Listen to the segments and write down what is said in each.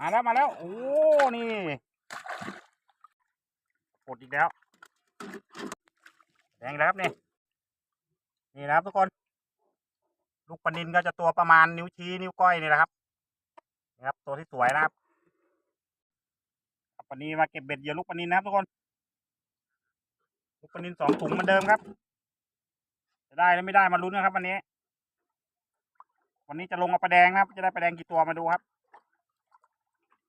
มาแล้วมาแล้ว โอ้ นี่กดอีกแล้ว แดงแล้วครับนี่ นี่นะครับทุกคน ลูกปนินก็จะตัวประมาณนิ้วชี้นิ้วก้อยนี่แหละครับนี่ครับ ตัวที่สวยนะครับปนินมาเก็บเบ็ดเยื่อลูกปนินนะครับทุกคน ลูกปนินสองถุงเหมือนเดิมครับ จะได้หรือไม่ได้มาลุ้นนะครับ วันนี้ วันนี้จะลงเอาปลาแดงนะครับ จะได้ปลาแดงกี่ตัวมาดูครับ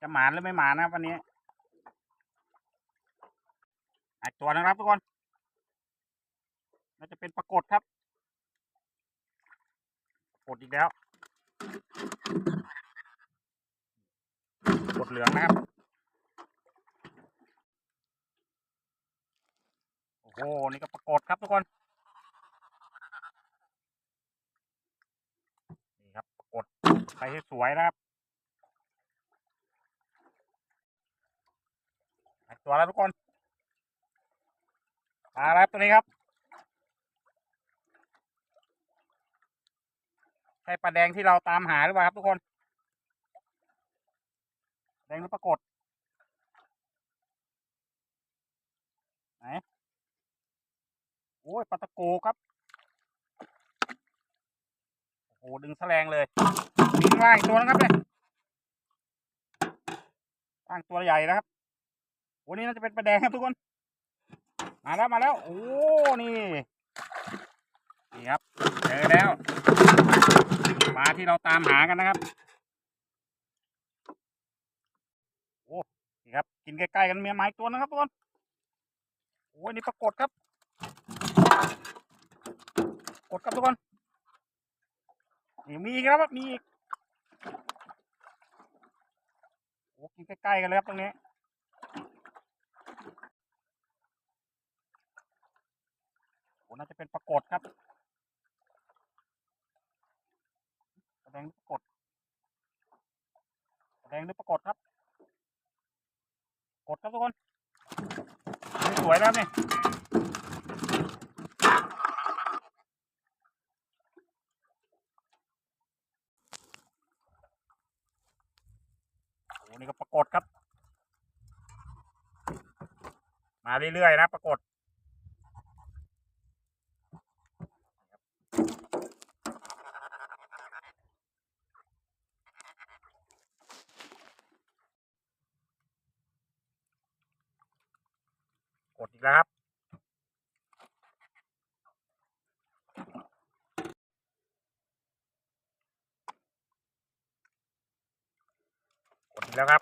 จะหมานหรือไม่หมานนะครับวันนี้อีกตัวนะครับทุกคนน่าจะเป็นปรากฏครับกดอีกแล้ว กดเหลืองนะครับ โอ้โห นี่ก็ปรากฏครับทุกคน นี่ครับปรากฏไปให้สวยนะครับหลายตั วแล้วทุกคน มาแล้วครับตัวนี้ครับ ใช่ปลาแดงที่เราตามหาหรือเปล่าครับทุกคน แดงหรือปรากฏ ไหน โอ้ยปลาตะโกครับ โอ้โหดึงแสลงเลยมีข้างล่างตัวนะครับเนี่ยล่างตัวใหญ่นะครับ โอ้นี่น่าจะเป็นปลาแดงครับทุกคน มาแล้วมาแล้ว โอ้ นี่ นี่ครับ เจอแล้ว ปลาที่เราตามหากันนะครับ โอ้ นี่ครับ กินใกล้ๆกันเมียไม้ตัวนะครับทุกคน โอ้ยนี่ปรากฏครับ กดครับทุกคนนี่มีอีกครับ มีอีกโอ้กินใกล้ๆกันเลยครับตรงนี้ โอ้น่าจะเป็นปรากฏครับแสดงปรากฏแสดงหรือปรากฏครับ กดครับทุกคนนี่สวยแล้วนี่โอ้นี่ก็ปรากฏครับ มาเรื่อยๆนะปรากฏ กดอีกแล้วครับ กดอีก แล้วครับ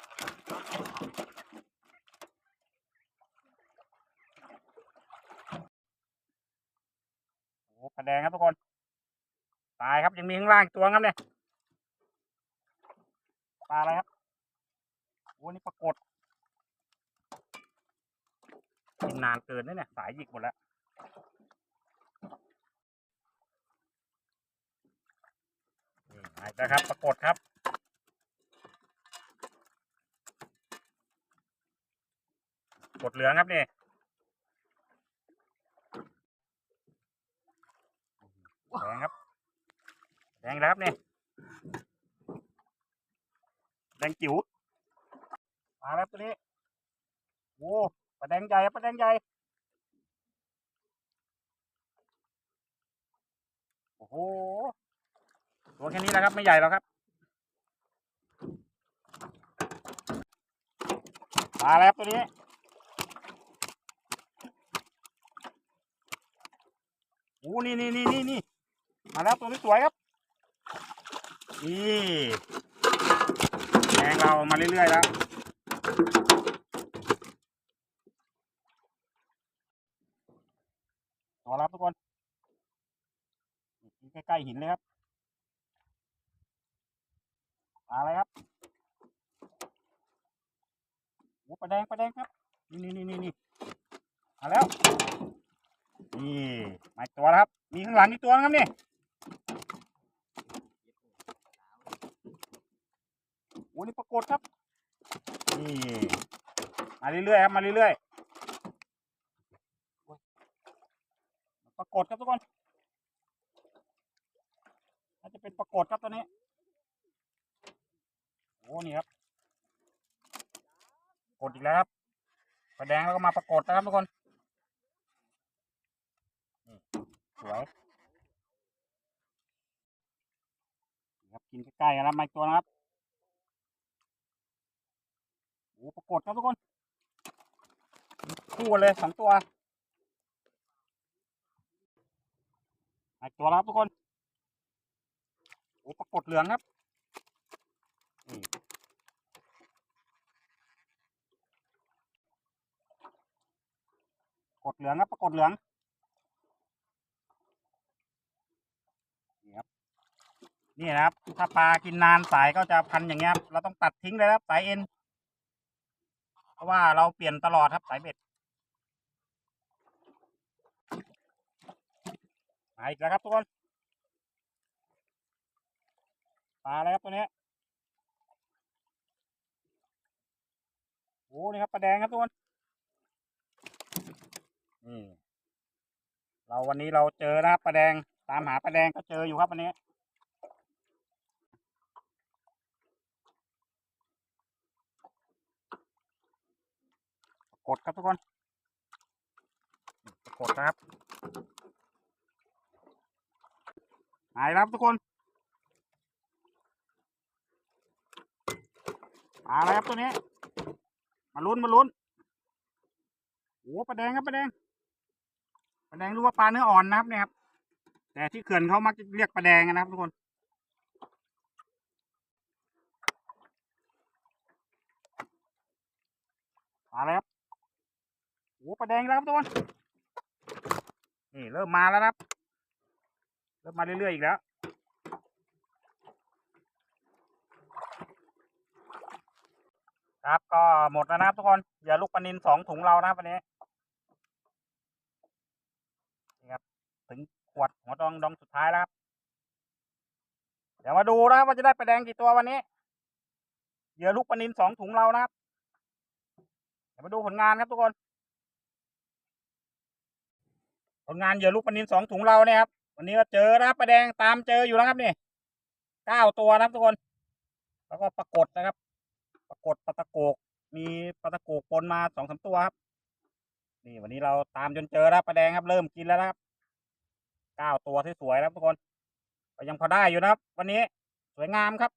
โอ้ปลาแดงครับทุกคน ตายครับยังมีข้างล่างอีกตัวครับเนี่ยปลาอะไรครับโอ้นี่ปรากฏกินนานเกินนะเนี่ย สายหยิกหมดแล้วนี่มาอีกแล้วครับ ปรากฏครับ กดเหลืองครับนี่แดงครับแดงแล้วครับนี่แดงจิ๋วมาแล้วตัวนี้โอ้ปลาแดงใหญ่ปลาแดงใหญ่โอ้โหตัวแค่นี้แหละครับไม่ใหญ่หรอกครับมาแล้วตัวนี้ อ้นี่นี่นี่นี่นี่มาแล้วตัวนี้สวยครับ นี่แดงเรามาเรื่อยๆแล้วตัวรับทุกคนใกล้ๆหินเลยครับมาเลยครับโอ้ปลาแดงปลาแดงครับ นี่นี่นี่นี่มาแล้ว นี่มาตัวแล้วครับ มีข้างหลังอีกตัวนะครับนี่โอ้นี่ปรากฏครับ นี่ มาเรื่อยๆครับ มาเรื่อยๆปรากฏครับทุกคนน่าจะเป็นปรากฏครับตัวนี้ โอ้นี่ครับ กดอีกแล้วครับปลาแดงแล้วก็มาปรากฏนะครับทุกคนส วยครับกินใกล้ๆกันแล้วมาอีกตัวนะครับโอ้ปรากฏครับทุกคนคู่กันเลยสองตัวมาอีกตัวแล้วครับทุกคนโอ้ปรากฏเหลืองครับนี่กดเหลืองครับปรากฏเหลืองนี่ครับ นี่นะครับ ถ้าปลากินนานสายก็จะพันอย่างเงี้ยเราต้องตัดทิ้งเลยครับสายเอ็นเพราะว่าเราเปลี่ยนตลอดครับสายเบ็ดมาอีกแล้วครับทุกคนปลาอะไรครับตัวนี้โอ้นี่ครับปลาแดงครับทุกคนนี่เราวันนี้เราเจอนะครับปลาแดงตามหาปลาแดงก็เจออยู่ครับวันนี้ กดครับทุกคนกดครับหายครับทุกคนมาแล้วครับตัวนี้ มาลุ้นมาลุ้นโอ้ปลาแดงครับปลาแดงปลาแดงรู้ว่าปลาเนื้ออ่อนนะครับเนี่ยครับ แต่ที่เขื่อนเขามักจะเรียกปลาแดงนะครับทุกคนมาแล้วครับ อ้ปลาแดงแล้วครับทุกคนนี่เริ่มมาแล้วนะครับเริ่มมาเรื่อยๆอีกแล้วครับก็หมดแล้วนะครับทุกคนอย่าลูกปลานินสองถุงเรานะครับวันนี้นี่ครับถึงขวดหัวดองดองสุดท้ายแล้วครับเดี๋ยวมาดูนะครับว่าจะได้ปลาแดงกี่ตัววันนี้เหยื่อลูกปลานินสองถุงเรานะครับเดี๋ยวมาดูผลงานครับทุกคน ผลงานเหยื่อลูกปนินสองถุงเราเนี่ยครับวันนี้ก็เจอนะครับปลาแดงตามเจออยู่แล้วครับนี่เก้าตัวนะครับทุกคน แล้วก็ปรากฏนะครับ ปรากฏปลาตะโกก มีปลาตะโกกปนมาสองสามตัวครับ นี่วันนี้เราตามจนเจอแล้วปลาแดงครับเริ่มกินแล้วนะครับเก้าตัวที่สวยๆนะครับทุกคนก็ยังพอได้อยู่นะครับ วันนี้สวยงามครับ